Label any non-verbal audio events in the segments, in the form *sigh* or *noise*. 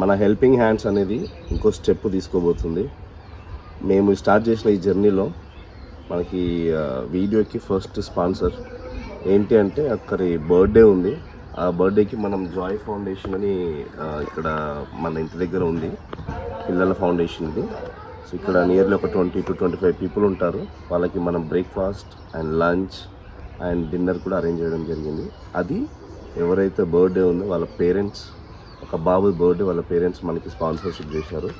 మన helping hands అనేది ఇంకో స్టెప్ తీసుకోబోతుంది. మేము స్టార్ట్ చేసిన ఈ జర్నీలో మనకి వీడియోకి ఫస్ట్ స్పాన్సర్ ఏంటి అంటే అక్కడి బర్త్డే ఉంది. ఆ బర్త్డేకి మనం జాయ్ ఫౌండేషన్ అని ఇక్కడ మన ఇంటి దగ్గర ఉంది. పిల్లల ఫౌండేషన్ ఇది. సో ఇక్కడ నియర్లీ ఒక twenty two twenty five people ఉంటారు. వాళ్ళకి మనం breakfast and lunch and dinner కూడా అరేంజ్ చేయడం జరిగింది. అది ఎవరైతే బర్త్డే ఉందో వాళ్ళ పేరెంట్స్ ఒక బాబు బర్త్డే వాళ్ళ పేరెంట్స్ మనకి స్పాన్సర్షిప్ చేశారు.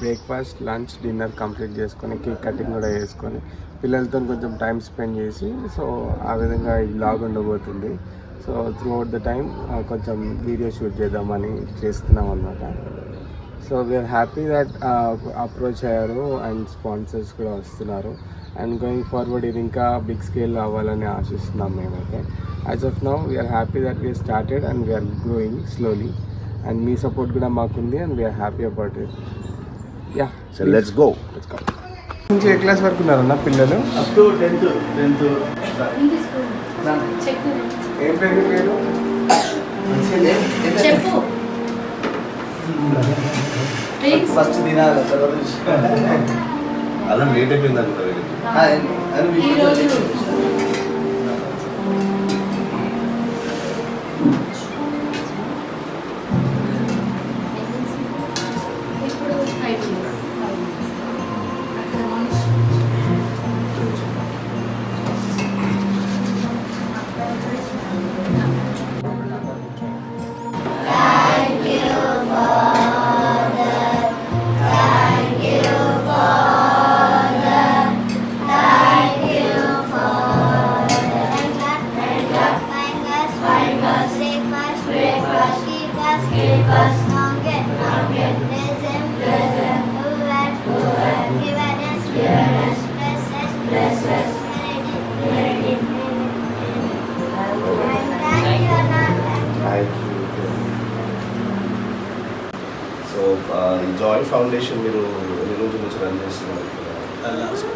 బ్రేక్ఫాస్ట్ లంచ్ డిన్నర్ కంప్లీట్ చేసుకొని కేక్ కటింగ్ కూడా చేసుకొని పిల్లలతో కొంచెం టైం స్పెండ్ చేసి సో ఆ విధంగా ఈ బ్లాగ్ ఉండబోతుంది. So throughout the time కొంచెం వీడియో షూట్ చేద్దామని చేస్తున్నాం అనమాట so we are happy that approach అయ్యారు అండ్ స్పాన్సర్స్ కూడా వస్తున్నారు. అండ్ గోయింగ్ ఫార్వర్డ్ ఇది ఇంకా బిగ్ స్కేల్ అవ్వాలని ఆశిస్తున్నాం మేమైతే. As of now we are happy that we are started and we are growing slowly and me support కూడా మాకుంది and we are happy about it ya so let's go నుంచి A class వరకు ఉన్నారన్న పిల్లలు? Up to tenth tenth ఏం పేరు పేరు? చెప్పు. ఫస్ట్ తర్వాత అలా లేట్ అయిపోయింది అనుకుంటా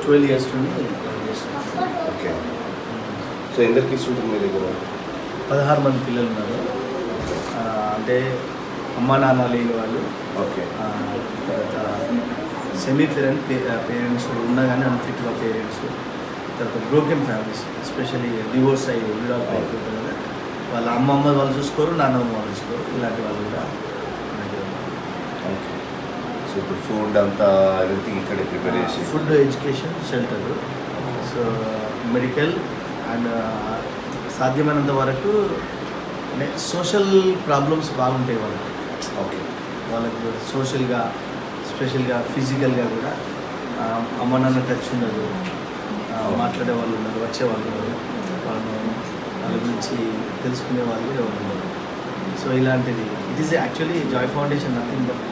ట్వెల్వ్ ఇయర్స్ నుండి ఓకే. సో ఎందరికి ఇస్తుంటుంది మీ దగ్గర? పదహారు మంది పిల్లలు ఉన్నారు. ఆ, అంటే అమ్మా నాన్న లేని వాళ్ళు. ఓకే. ఆ, తర్వాత సెమీ పేరెంట్ పేరెంట్స్ ఉన్నా కానీ అన్ఫిట్గా పేరెంట్స్ తర్వాత బ్రోకెన్ ఫ్యామిలీస్ ఎస్పెషల్లీ డివోర్స్ అయ్యి విడాక్ అయిపోతుంది కదా వాళ్ళ అమ్మమ్మ వాళ్ళు చూసుకోరు నాన్నమ్మ వాళ్ళు చూసుకోరు. ఇలాంటి వాళ్ళు కూడా మన దగ్గర ఉన్నారు. ఓకే సో ఇప్పుడు ఫుడ్ అంతా ఎవ్రీథింగ్ ఇక్కడే ప్రిపేర్ చేసి. Food education shelter so medical and సాధ్యమైనంత వరకు సోషల్ ప్రాబ్లమ్స్ బాగుంటాయి వాళ్ళకి. ఓకే వాళ్ళకు సోషల్గా స్పెషల్గా ఫిజికల్గా కూడా అమ్మ నాన్న టచ్ ఉండదు. మాట్లాడే వాళ్ళు ఉన్నారు వచ్చే వాళ్ళు ఉన్నారు. వాళ్ళు వాళ్ళ గురించి తెలుసుకునే వాళ్ళు కూడా ఉన్నారు. సో ఇలాంటిది. It is actually joy foundation nothing but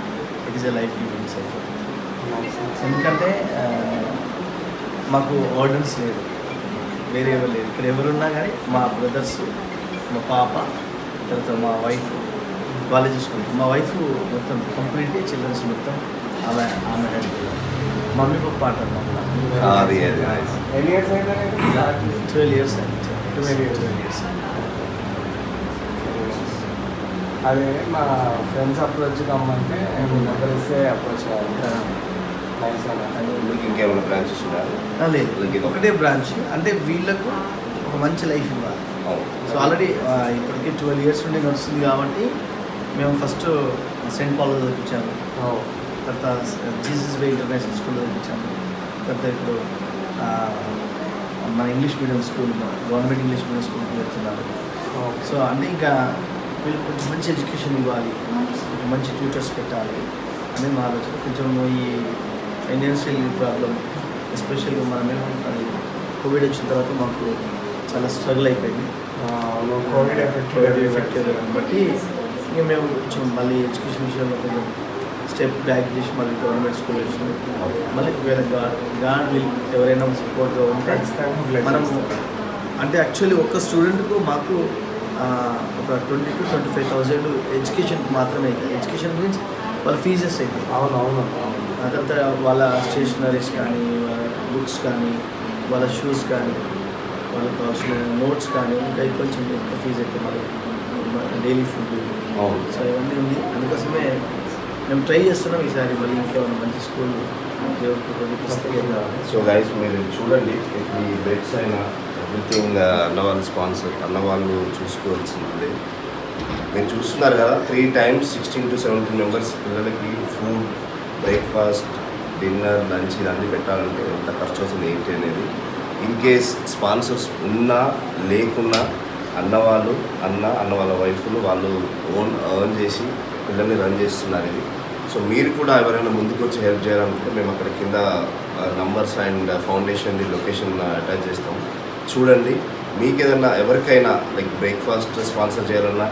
is a life giving self ఎందుకంటే మాకు ఆర్డర్స్ లేదు. వేరే ఎవరు లేదు ఇక్కడ ఎవరున్నా కానీ మా బ్రదర్స్ మా పాప తర్వాత మా వైఫ్ వాళ్ళే చూసుకుంటారు. మా వైఫ్ మొత్తం కంప్లీట్లీ చిల్డ్రన్స్ మొత్తం ఆమె ఆమె హెడ్ మమ్మీ పప్ప అంటారు మమ్మల్ని nice. ఎన్ని ఇయర్స్ ట్వెల్వ్ ఇయర్స్ అయింది. 12 years. ట్వెల్వ్ ఇయర్స్ అదే మా ఫ్రెండ్స్ అప్రోచ్ కమ్మంటే మీ నెంబర్ ఇస్తే అప్రోచ్ ఇంకేమైనా బ్రాంచెస్ లేదు. ఒకటే బ్రాంచ్ అంటే వీళ్ళకు ఒక మంచి లైఫ్ ఇవ్వాలి. సో ఆల్రెడీ ఇప్పటికి ట్వెల్వ్ ఇయర్స్ నుండి నడుస్తుంది కాబట్టి మేము ఫస్ట్ సెంట్ పాల్లో చదివించాము. తర్వాత జీసస్ వే ఇంటర్నేషనల్ స్కూల్లో చదివించాము. తర్వాత ఇప్పుడు ఆ, మన English medium school government English medium స్కూల్కి వెళ్తున్నారు సో అంటే ఇంకా వీళ్ళు కొంచెం మంచి ఎడ్యుకేషన్ ఇవ్వాలి. కొంచెం మంచి ట్యూటర్స్ పెట్టాలి. అనేది మా ఆలోచన. కొంచెం ఈ ఫైనాన్షియల్ ప్రాబ్లం ఎస్పెషల్గా మనమేమో అది కోవిడ్ వచ్చిన తర్వాత మాకు చాలా స్ట్రగుల్ అయిపోయింది. కోవిడ్ ఎఫెక్ట్ ఎఫెక్ట్ బట్టి ఇక మేము కొంచెం మళ్ళీ ఎడ్యుకేషన్ విషయంలో కొంచెం స్టెప్ బ్యాక్ చేసి మళ్ళీ గవర్నమెంట్ స్కూల్ వేసి మళ్ళీ వేరే గాడ్ గాడ్ విల్ ఎవరైనా సపోర్ట్గా ఉంటే మనం అంటే యాక్చువల్లీ ఒక్క స్టూడెంట్కు మాకు ఒక twenty two twenty five thousand ఎడ్యుకేషన్కి మాత్రమే అవుతుంది ఎడ్యుకేషన్ మీన్స్ వాళ్ళ ఫీజెస్ అవుతాయి అవును అవును. ఆ తర్వాత వాళ్ళ స్టేషనరీస్ కానీ బుక్స్ కానీ వాళ్ళ షూస్ కానీ వాళ్ళకి కావాల్సిన నోట్స్ కానీ ఇంకా కొంచెం ఎక్కువ ఫీజు అయితే మళ్ళీ డైలీ ఫుడ్. అవును. సో ఇవన్నీ ఉంది. అందుకోసమే మేము ట్రై చేస్తున్నాం ఈసారి మళ్ళీ ఇంకేమైనా మంచి స్కూల్ దేవుడికి సో గైస్ మీరు చూడండి బెడ్స్ అయినా ఎవ్రీథింగ్ అన్నవాళ్ళ స్పాన్సర్ అన్నవాళ్ళు చూసుకోవాల్సింది. మీరు చూస్తున్నారు కదా three times sixteen to seventeen members పిల్లలకి ఫుడ్ బ్రేక్ఫాస్ట్ డిన్నర్ లంచ్ ఇలాంటివి పెట్టాలంటే ఎంత ఖర్చు అవుతుంది ఏంటి అనేది. ఇన్ కేస్ స్పాన్సర్స్ ఉన్నా లేకున్నా అన్నవాళ్ళు అన్న అన్న వాళ్ళ వైఫ్లు వాళ్ళు ఓన్ ఎర్న్ చేసి పిల్లల్ని రన్ చేస్తున్నారు ఇది. సో మీరు కూడా ఎవరైనా ముందుకు వచ్చి హెల్ప్ చేయాలనుకుంటే మేము అక్కడ కింద నంబర్స్ అండ్ ఫౌండేషన్ది లొకేషన్ అటాచ్ చేస్తాం చూడండి. మీకు ఏదైనా ఎవరికైనా లైక్ బ్రేక్ఫాస్ట్ స్పాన్సర్ చేయాలన్నా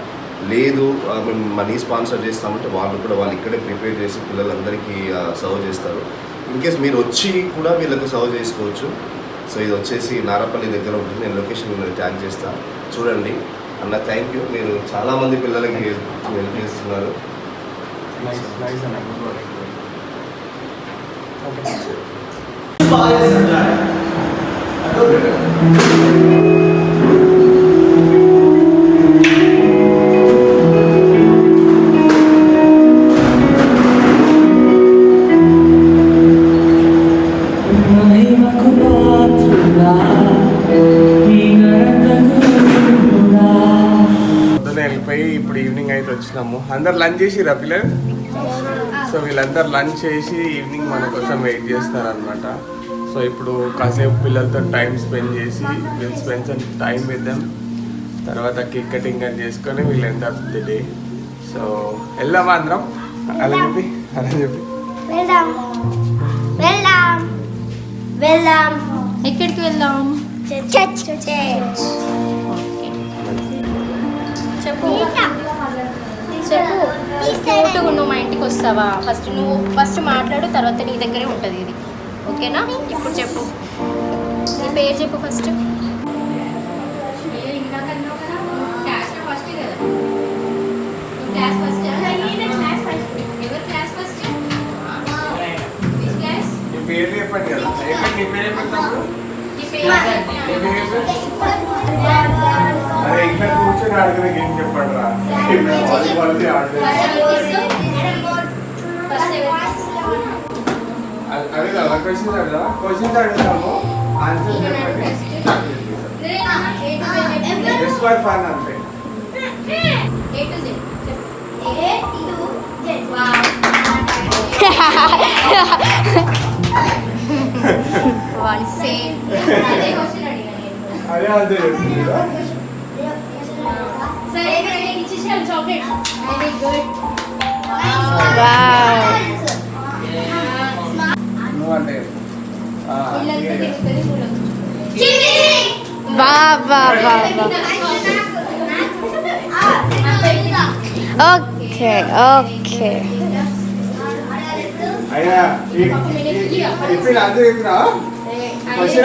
లేదు మేము మనీ స్పాన్సర్ చేస్తామంటే వాళ్ళు కూడా వాళ్ళు ఇక్కడే ప్రిపేర్ చేసి పిల్లలందరికీ సర్వ్ చేస్తారు. ఇన్ కేస్ మీరు వచ్చి కూడా వీళ్ళకు సర్వ్ చేసుకోవచ్చు. సో ఇది వచ్చేసి నారపల్లి దగ్గర ఉంటుంది. నేను లొకేషన్ ట్యాగ్ చేస్తాను చూడండి. అన్న థ్యాంక్ యూ మీరు చాలామంది పిల్లలకి హెల్ప్ చేస్తున్నారు. నైస్ నైస్ అన్న. ఓకే ఇప్పుడు ఈవినింగ్ అయితే వచ్చినాము. అందరు లంచ్ చేసిరా పిల్లలు? సో వీళ్ళందరూ లంచ్ చేసి ఈవినింగ్ మన కోసం వెయిట్ చేస్తారనమాట సో ఇప్పుడు కాసేపు పిల్లలతో టైం స్పెండ్ చేసి will spend some time with them తర్వాత కేక్ కటింగ్ అని చేసుకొని వీళ్ళు end of the day so వెళ్దామా అందరం? అలా చెప్పి అలా చెప్పి. వెళ్దాం. వెళ్దాం. వెళ్దాం. ఎక్కడికి వెళ్దాం? చెప్పు. చెప్పు. ఫోటో నువ్వు మా ఇంటికి వస్తావా? ఫస్ట్ నువ్వు ఫస్ట్ మాట్లాడు తర్వాత నీ దగ్గరే ఉంటుంది ఇది. ఓకేనా? ఇప్పుడు చెప్పు. నీ పేరు చెప్పు ఫస్ట్. పేరు చెప్పండి కదా. నీ పేరు చెప్పండి తమ్ముడు. నీ పేరు చెప్పండి. అరే ఇక్కడ కూర్చొని ఆడుకునే గేమ్ చెప్పండి రా వాలీబాల్ ఆడుతుంది అదే కదా క్వశ్చన్స్ అడుగుదా క్వశ్చన్స్ అడుగుతాము ఆన్సర్ చెప్పండి జస్ట్ ఫర్ ఫన్ అంతే అదే చాక్లెట్ వెరీ గుడ్ నువ్వు అంటే ఓకే ఓకే. అయ్యా చెప్పిన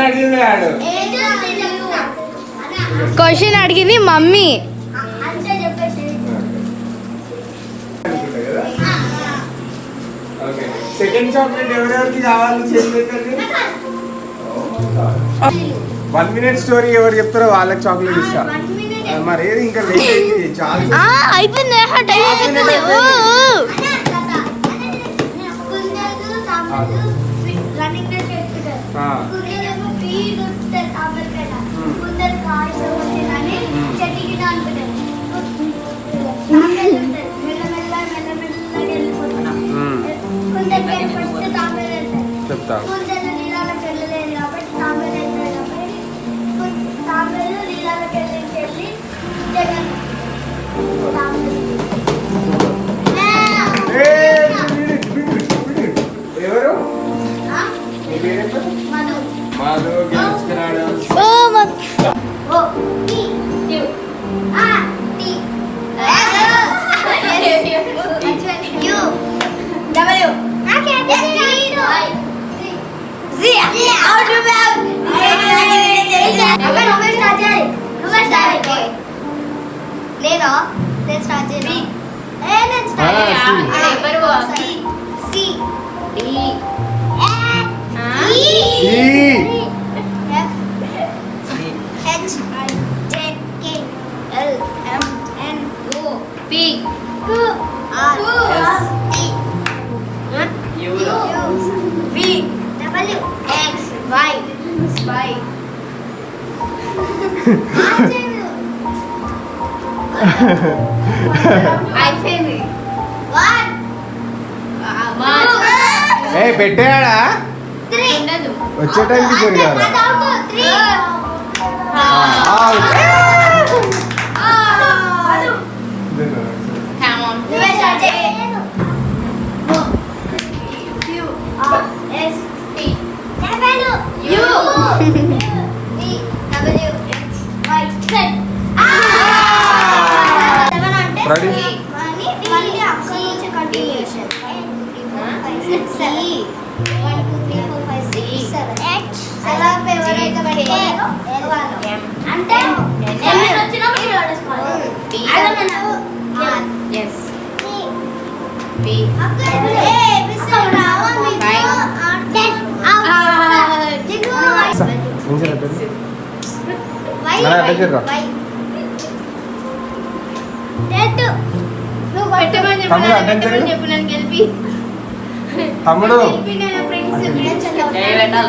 అడిగింది క్వశ్చన్ అడిగింది మమ్మీ. సెకండ్ చాక్లెట్ ఎవరెవరికి కావాలి వన్ మినిట్ స్టోరీ ఎవరు చెప్తారో వాళ్ళకి చాక్లెట్ ఇస్తా మరి ఏది ఇంకా లేట్ అయింది చాలా అయిపోయింది టైం. రన్నింగ్ Так. Spy. Spy. అయిపోయింది ఏ పెట్టాడా వచ్చే టైంకి తిరిగారు हम्म *laughs*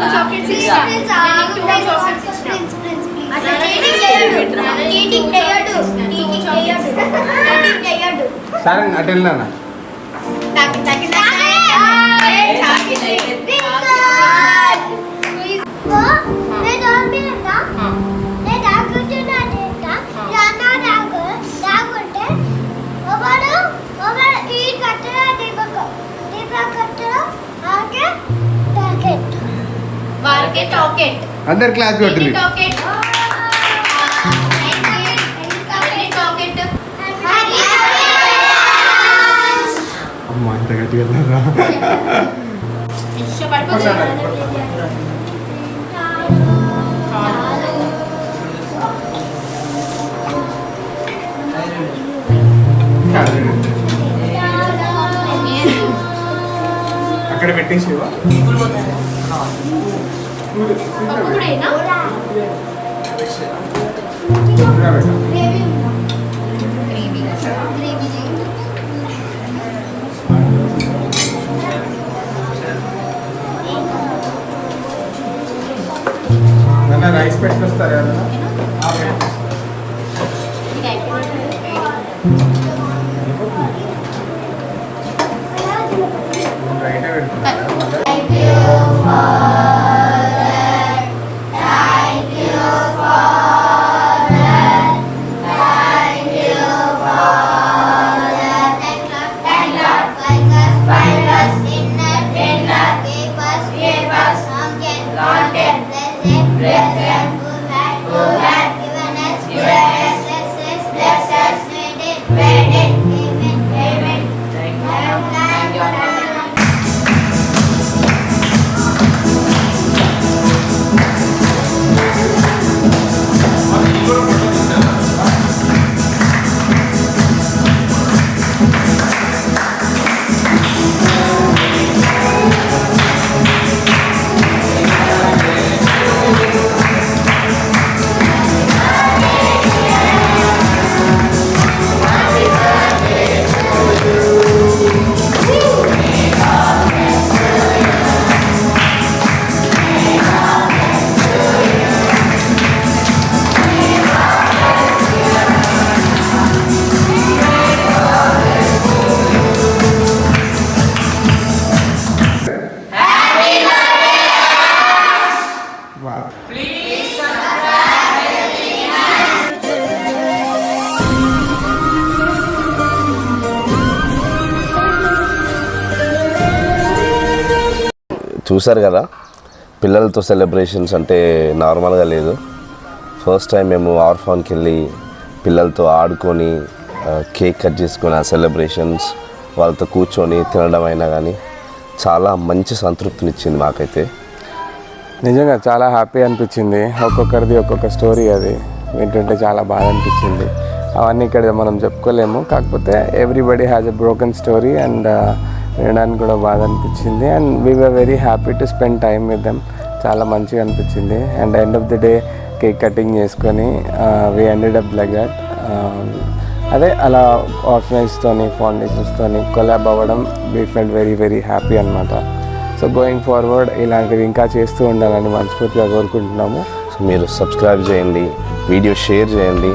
two chocolates ఇస్తా. సరే అటు వెళ్ళినా అందరు క్లాస్ కొట్టింది. అమ్మ ఇంత గట్టిగా వెళ్ళారా అక్కడ పెట్టేసివా? అప్పుడేనా రైస్ పెట్టుకొస్తారు ఎవరైనా ఇది చూశారు కదా పిల్లలతో సెలబ్రేషన్స్ అంటే నార్మల్గా లేదు. ఫస్ట్ టైం మేము ఆర్ఫాన్కి వెళ్ళి పిల్లలతో ఆడుకొని కేక్ కట్ చేసుకుని ఆ సెలబ్రేషన్స్ వాళ్ళతో కూర్చొని తినడం అయినా కానీ చాలా మంచి సంతృప్తినిచ్చింది మాకైతే. నిజంగా చాలా హ్యాపీ అనిపించింది. ఒక్కొక్కరిది ఒక్కొక్క స్టోరీ అది. వింటుంటే చాలా బాధ అనిపించింది. అవన్నీ ఇక్కడ మనం చెప్పుకోలేము. కాకపోతే everybody has a broken story and వినడానికి కూడా బాధ అనిపించింది. And we were very happy to spend time with them చాలా మంచిగా అనిపించింది. And end of the day cake cutting చేసుకొని we ended up like that అదే అలా ఆర్ఫనైజ్తోని ఫౌండేషన్స్తోని కొలాబ్ అవ్వడం we felt very very happy అనమాట సో గోయింగ్ ఫార్వర్డ్ ఇలాంటివి ఇంకా చేస్తూ ఉండాలని మనస్ఫూర్తిగా కోరుకుంటున్నాము. సో మీరు సబ్స్క్రైబ్ చేయండి వీడియో షేర్ చేయండి.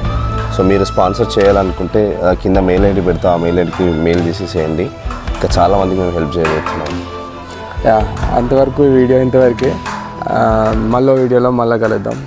సో మీరు స్పాన్సర్ చేయాలనుకుంటే uh, కింద మెయిల్ ఐడి పెడతా ఆ మెయిల్ ఐడికి మెయిల్ చేసేసేయండి ఇంకా చాలామందికి మేము హెల్ప్ చేయబోతున్నాం. యా అంతవరకు ఈ వీడియో ఇంతవరకే. మళ్ళీ వీడియోలో మళ్ళీ కలుద్దాం.